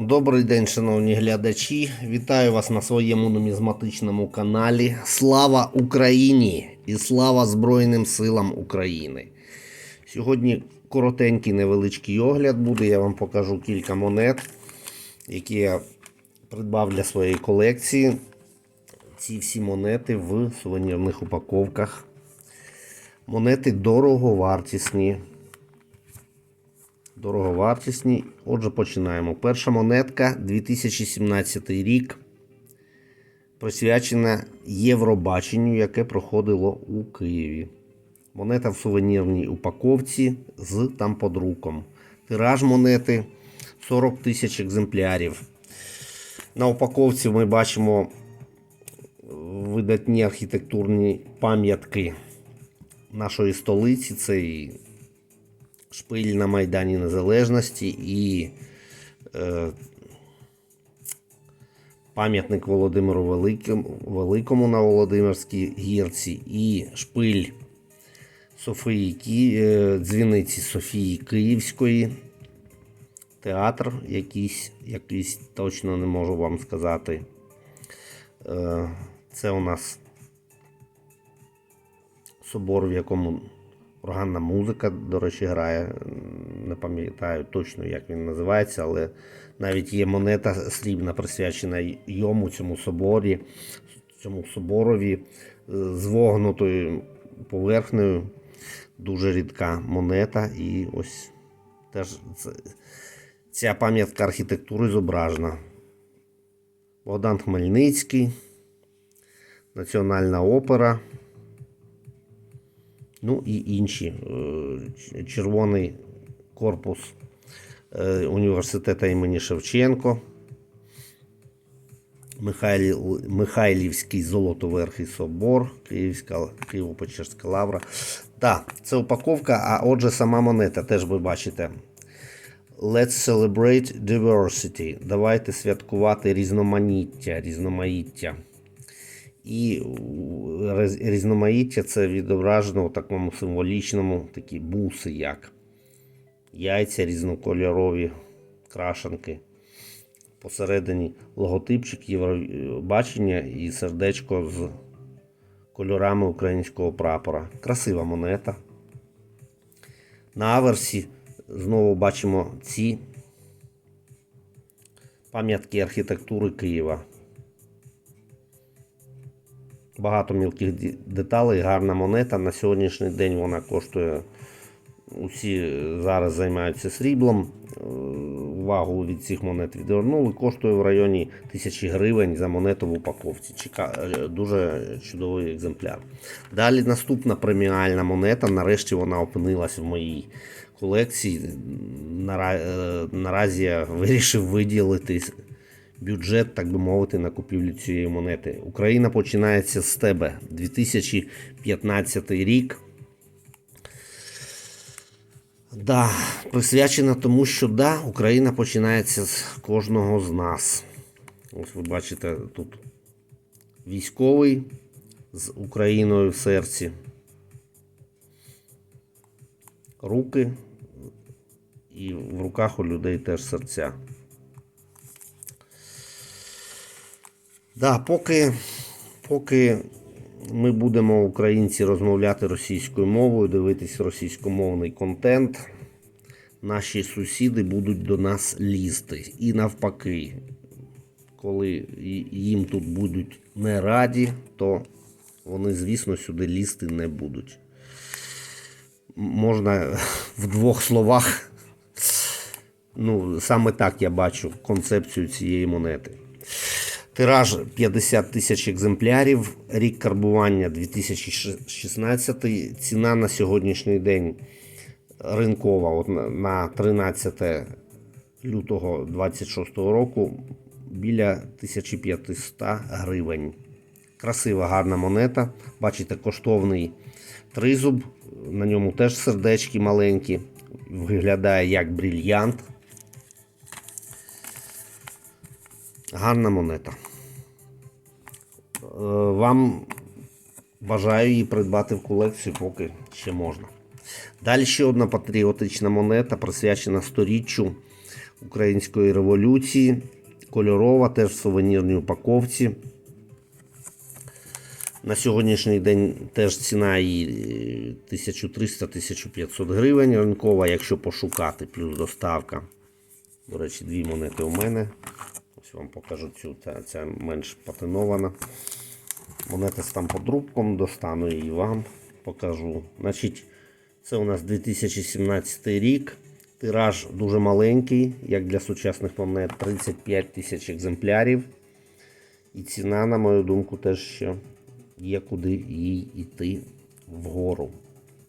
Добрий день, шановні глядачі. Вітаю вас на своєму нумізматичному каналі. Слава Україні і слава Збройним силам України. Сьогодні коротенький невеличкий огляд буде. Я вам покажу кілька монет, які я придбав для своєї колекції. Ці всі монети в сувенірних упаковках. Монети дороговартісні. Дороговартісні. Отже, починаємо. Перша монетка 2017 рік. Присвячена Євробаченню, яке проходило у Києві. Монета в сувенірній упаковці з тамподруком. Тираж монети 40 тисяч екземплярів. На упаковці ми бачимо видатні архітектурні пам'ятки нашої столиці. Це і шпиль на Майдані Незалежності і е, пам'ятник Володимиру Великому, Великому на Володимирській гірці і шпиль Софії Ки... е, дзвіниці Софії Київської. Театр якийсь, якийсь точно не можу вам сказати. Е, Це у нас собор, в якому органна музика, до речі, грає. Не пам'ятаю точно, як він називається, але навіть є монета срібна, присвячена йому, цьому соборі, цьому соборові з вогнутою поверхнею. Дуже рідка монета. І ось теж ця пам'ятка архітектури зображена. Богдан Хмельницький, Національна опера. Ну і інші. Е, Червоний корпус е, університету імені Шевченко. Михайлівський Золотоверхий собор, Київська Києво-Печерська лавра. Так, це упаковка, а отже, сама монета теж ви бачите. Let's celebrate diversity. Давайте святкувати різноманіття, різноманіття. І різноманіття це відображено у такому символічному такі буси, як яйця різнокольорові, крашенки. Посередині логотипчик Євробачення і сердечко з кольорами українського прапора. Красива монета. На аверсі знову бачимо ці пам'ятки архітектури Києва. Багато мілких деталей, гарна монета. На сьогоднішній день вона коштує. Усі зараз займаються сріблом. Е, Увагу від цих монет відвернули. Коштує в районі тисячі гривень за монету в упаковці. Чека... е, Дуже чудовий екземпляр. Далі наступна преміальна монета. Нарешті вона опинилась в моїй колекції. Нара... е, Наразі я вирішив виділити бюджет, так би мовити, на купівлю цієї монети. Україна починається з тебе 2015 рік. Да, присвячена тому, що да, Україна починається з кожного з нас. Ось ви бачите тут військовий з Україною в серці. Руки і в руках у людей теж серця. Да, поки, поки ми будемо українці розмовляти російською мовою, дивитись російськомовний контент, наші сусіди будуть до нас лізти. І навпаки, коли їм тут будуть не раді, то вони, звісно, сюди лізти не будуть. Можна в двох словах, ну, саме так я бачу концепцію цієї монети. Тираж 50 тисяч екземплярів, рік карбування 2016, ціна на сьогоднішній день ринкова от на- на 13 лютого 2026 року біля 1500 гривень. Красива, гарна монета. Бачите, коштовний тризуб, на ньому теж сердечки маленькі, виглядає як брильянт. Гарна монета. Е, Вам бажаю її придбати в колекцію, поки ще можна. Далі ще одна патріотична монета, присвячена сторіччю української революції. Кольорова, теж в сувенірній упаковці. На сьогоднішній день теж ціна її е, 1300-1500 гривень ринкова, якщо пошукати, плюс доставка. До речі, дві монети у мене. Ось вам покажу цю, ця, ця менш патинована. Монета з там подрубком, достану її вам покажу. Значить, це у нас 2017 рік. Тираж дуже маленький, як для сучасних монет, 35 тисяч екземплярів. І ціна, на мою думку, теж ще є куди їй йти вгору.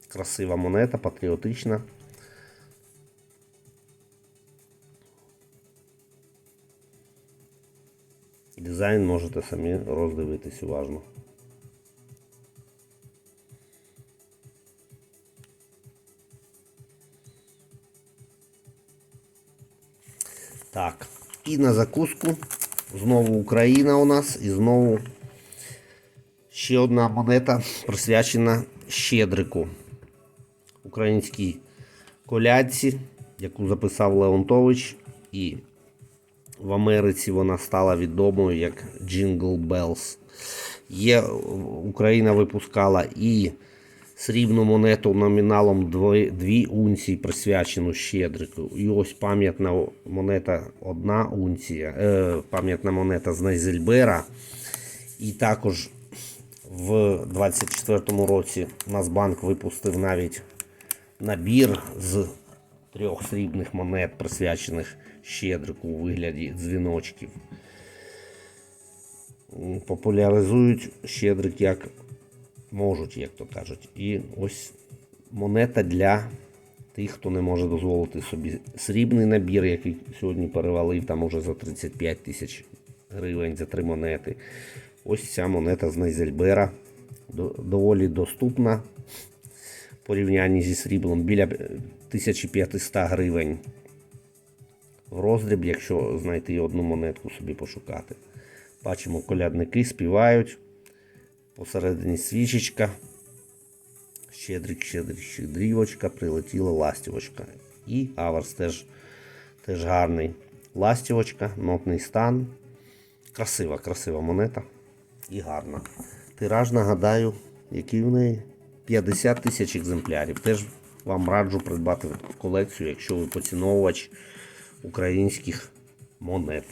Красива монета, патріотична. Дизайн можете самі роздивитись уважно. Так, і на закуску. Знову Україна у нас і знову ще одна монета присвячена Щедрику. Українській колядці, яку записав Леонтович. І в Америці вона стала відомою як Jingle Bells. Є, Україна випускала і срібну монету номіналом 2 унції, присвячену Щедрику. І ось пам'ятна монета 1 унція, е, пам'ятна монета з Найзельбера. І також в 24-му році Нацбанк випустив навіть набір з трьох срібних монет, присвячених Щедрику у вигляді дзвіночків. Популяризують Щедрик як можуть, як то кажуть. І ось монета для тих, хто не може дозволити собі срібний набір, який сьогодні перевалив там уже за 35 тисяч гривень за три монети. Ось ця монета з Найзельбера. Доволі доступна в порівнянні зі сріблом біля 1500 гривень в роздріб, якщо знайти одну монетку собі пошукати. Бачимо, колядники співають. Посередині свічечка. Щедрик, щедрик, щедрівочка, прилетіла ластівочка. І аверс теж, теж гарний. Ластівочка, нотний стан. Красива, красива монета. І гарна. Тираж, нагадаю, який в неї 50 тисяч екземплярів. Теж вам раджу придбати колекцію, якщо ви поціновувач українських монет.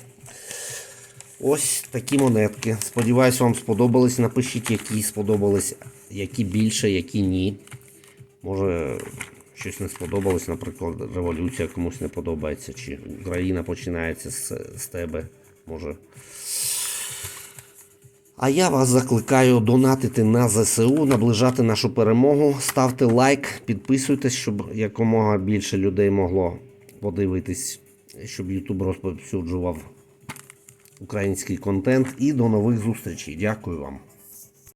Ось такі монетки. Сподіваюсь, вам сподобались. Напишіть, які сподобались, які більше, які ні. Може, щось не сподобалось, наприклад, революція комусь не подобається, чи Україна починається з, з тебе. Може. А я вас закликаю донатити на ЗСУ, наближати нашу перемогу. Ставте лайк, підписуйтесь, щоб якомога більше людей могло подивитись, щоб YouTube розповсюджував український контент. І до нових зустрічей. Дякую вам.